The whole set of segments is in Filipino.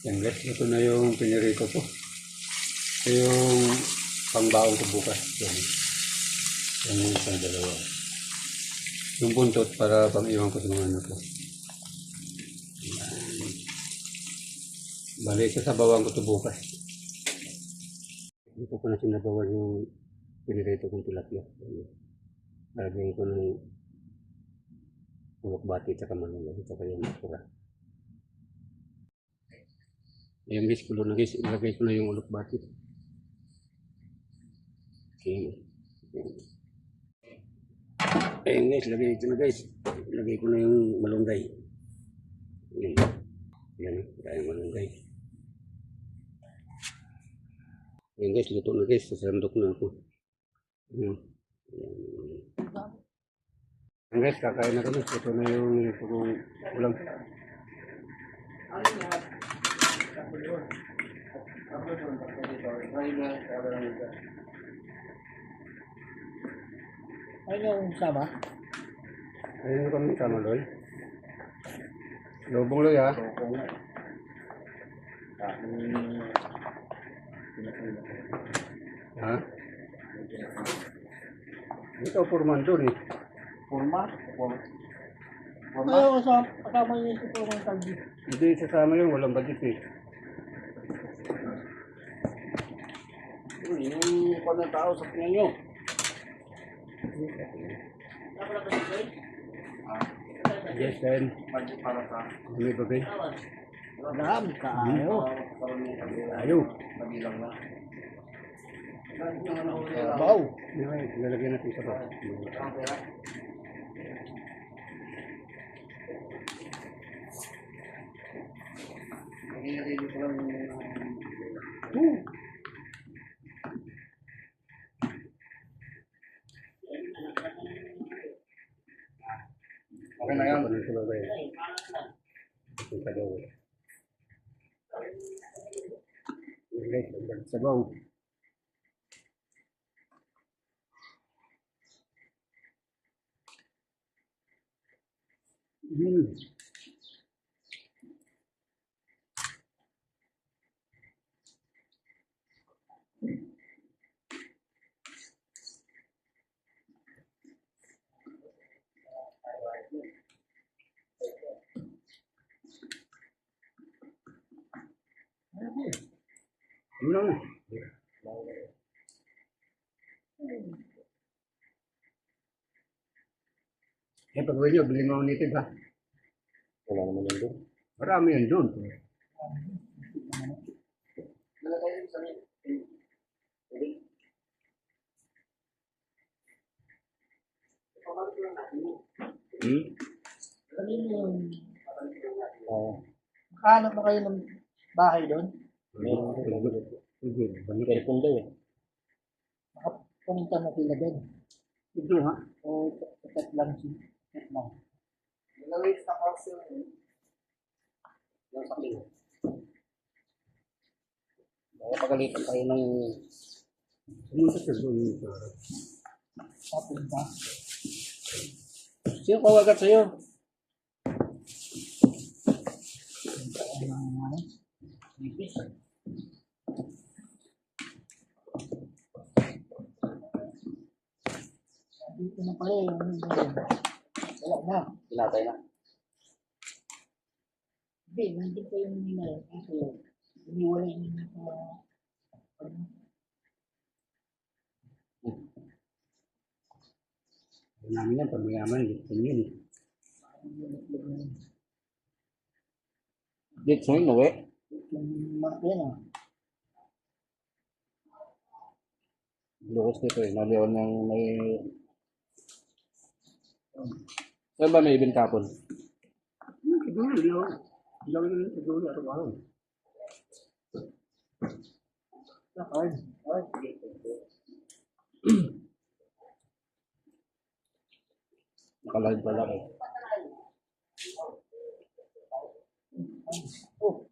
Yan guys, ito na yung pinirito ko. Ito yung pangbaon ko bukas. Yan. Yan yung isang dalawa. Yung buntot para pang iwan ko sa mga anak ko. Yan. Bali, sasabawan ko ito bukas. Dito ko na sinabawan yung pinirito kong tilapia. Yan. Lagyan ko ng ulok bati at manulog at yung makura. Ayan guys, kulo na guys. Ilagay ko na yung ulok bati. Okay. Ayan guys, lagay ito na guys. Ilagay ko na yung malunggay. Ayan. Ayan, kaya malunggay. Ayan guys, luto na guys. Sasandok na ako. Ayan. Ayan. Ayan guys, kakain na kami. Ito na yung ito kong ulam. Ano yung sama? Ayun kami sama Loy. Lobong Loy ha. Ha? Ito purman doon eh. Forma? Forma? Yung kasama, yung ito po ng tagdi? Hindi sasama yun, walang budget eh. Yung pa ng tao sa tingin nyo. Yes, then. Para sa... Ano ba ba? Marami ka ayaw. Ayaw. Baw. Lalagyan natin sa ba? Okay na yan. Sa baba eh. Yung sabaw. Okay, sabaw. Mm. Yun lang. Eh, pag nyo, bili mo nito ba? Wala naman yun doon. Marami yun doon. Hmm? Kanino yung... Oo. Makahanap na kayo ng bahay doon? Sige, balik. Telepon daw eh. Makapunta na sila doon. Ito ha? O tatat lang si tatat lang. Nalawin sa kasi yun. Yung sa kling. Pagalitan kayo ng Sumunta sa doon. papunta. Sino kawagat sa'yo? Ano? Dito na pala yung wala na. Pinatay na. Hindi, nandun pa yung nila. Kaso, iniwalay na na sa... Ano? Namin yan, pag mayaman, gusto yun. Dito eh. Yung mark yan ah. Lukas dito eh, naliwan ng may... Saan ba may ibin kapon? Hmm, siguro, ako. Hindi ako nang siguro, ako? Ay, ay, Nakalive pala eh. Oh.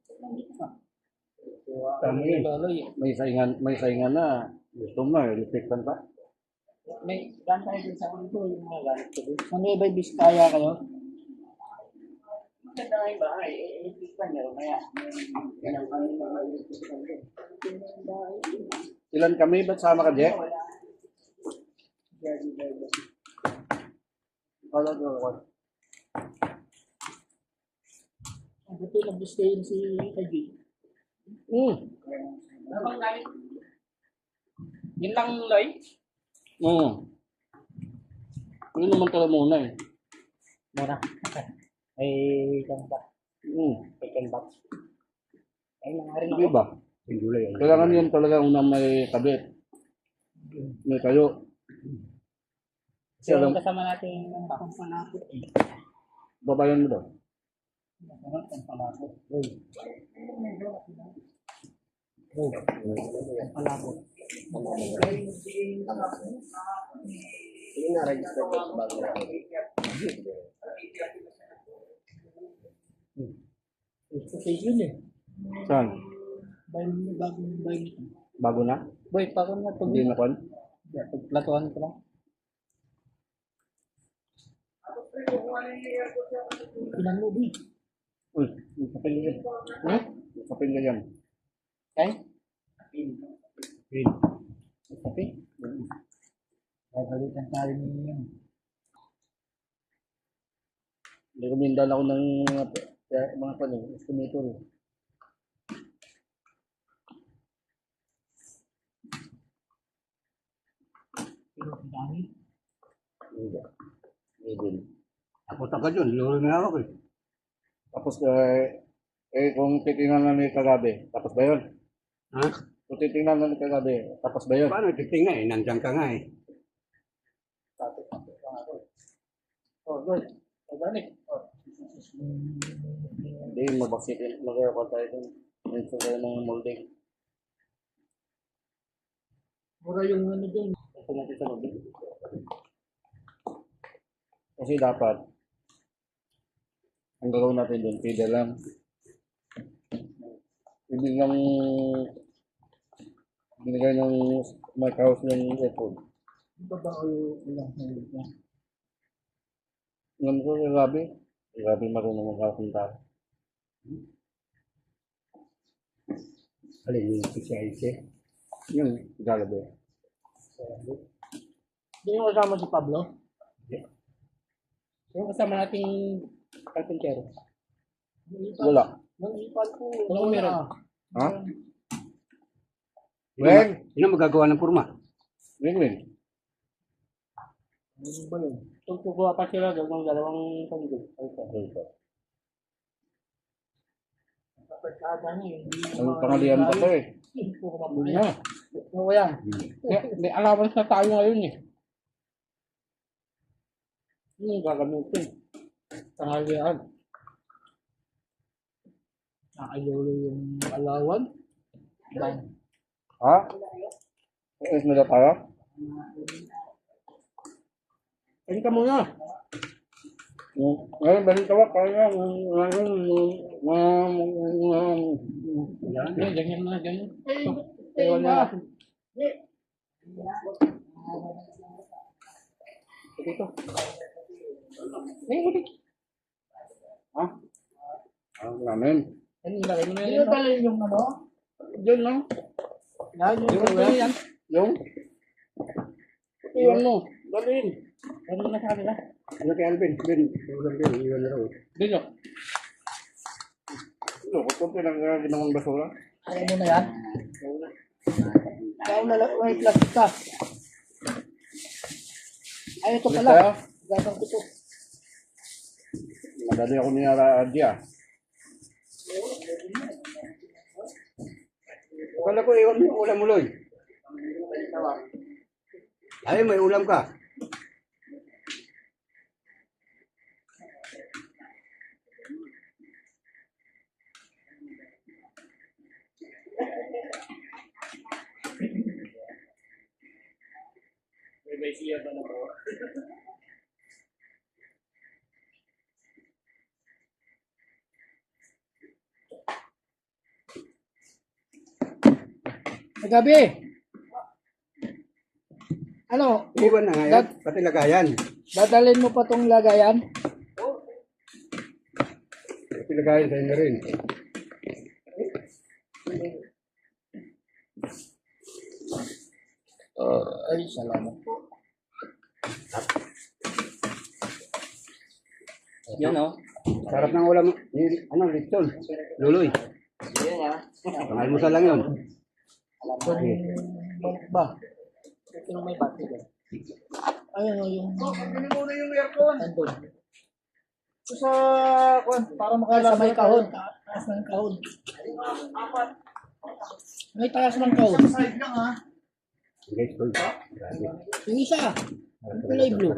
Tama yun. May saingan, may saingan na. Gusto mo na, electrican pa. May daan tayo din sa ulo yung mga gamit ko. Sa Nueva Vizcaya kayo? Maganda nga yung bahay. Eh, eh, Ilan kami? Ba't sama ka, Jack? Wala ko ako. Buti nag-gusto yun si Kaji. Hmm. Yun lang, Loy. Hmm. Yun naman talaga muna eh. Mura. Ay, kang ba? Hmm. Chicken box. Ay, nga rin Di ako. ba? Yung gulay. ano. Kailangan yun talaga unang may kabit. May kayo. Kasi alam, kasama natin ang bakong panakot eh. babayan mo daw. Ang panakot. Ang panakot. Gusto kayo yun eh. Saan? Bay, bagong bay nito. Bago na? Boy, pako na to. Hindi na kon? Platuhan ko lang. Ilan mo, boy? Uy, kapil ka yan. Hmm? May kapil ka yan. Kay? Pin. Kape? Gagalitan tayo ninyo. Recommendal ako ng mga mga pan eh, estimator eh. Pero ang dami. Hindi. Hindi. Ako takad yun. Luro na ako eh. Tapos eh, eh kung titingnan na ni kagabi, tapos ba yun? Ha? Kung titingnan na ni kagabi, tapos ba yun? Paano titingnan eh? Nandiyan ka nga eh. Oh, good. Organic. Oh. Hindi, mabaksit mag-aircon tayo dun. Minsan tayo ng molding. Mura yung ano dun. Ito natin sa molding. Kasi dapat, ang gagawin natin dun, pida lang. Ibig ng binigay ng my house ng aircon. Babaw lang sa ito. Ngayon ko, grabe. Grabe marunong magkakunta. Alin yung PCIC? Yun, gagabi. Hindi yung kasama si Pablo? Yung kasama nating carpentero. Wala. Nang ipal ko. Ano meron? Ha? Sino, Wen? ma- sino magagawa ng purma? Ano ba yun? Kung kukuha pa sila doon ng dalawang hindi Ang pangalian pa to eh. Yun na. Oo yan. May, allowance na tayo ngayon eh. Yun yung gagamitin. Tanghalian. Nakayolo yung alawan. Bang. Ha? Ayos na daw tayo? Kain ka muna. Mm, Ngayon, balik tawag. Kaya, ngayon, Yan, ganyan na, ganyan. Eh, wala. Dito. Eh, ulit. ha? Ang namin. Ano ilagay mo na yan? Ano pala yung ano? Diyan lang. Yan, yung ano yan. Yung? Iwan mo. Dalhin. Ano na sa kanila? Ano kay Alvin? Ben, ulam Ben, iwan na raw. Dino. Ano, kung ito pinag-ginawang basura? Kaya mo na yan? Kaya mo na lang. May plastic ka. Ay, ito pala. Gatang ko to. Madali ako niyara Adia. Akala ko iwan mo yung ulam mo. Ay, may ulam ka. May siya ba na ba? Gabi. Ano, Iwan na nga yan. Dad- Pati lagayan. dadalhin mo pa tong lagayan? Pati lagayan sa'yo na rin. Ay, salamat po. Yan o. Sarap ng ulam. Ano, lechon. Luloy. Yan ya. Pangalmusal lang yun. Salamat. Ba? Ito yung may bati dyan. Ayun yung... muna yung aircon. Andun. Sa... Kwan, para makalala. Sa may kahon. Taas ng kahon. May taas ng kahon. Sa side lang ha. Yung isa. Yung kulay blue.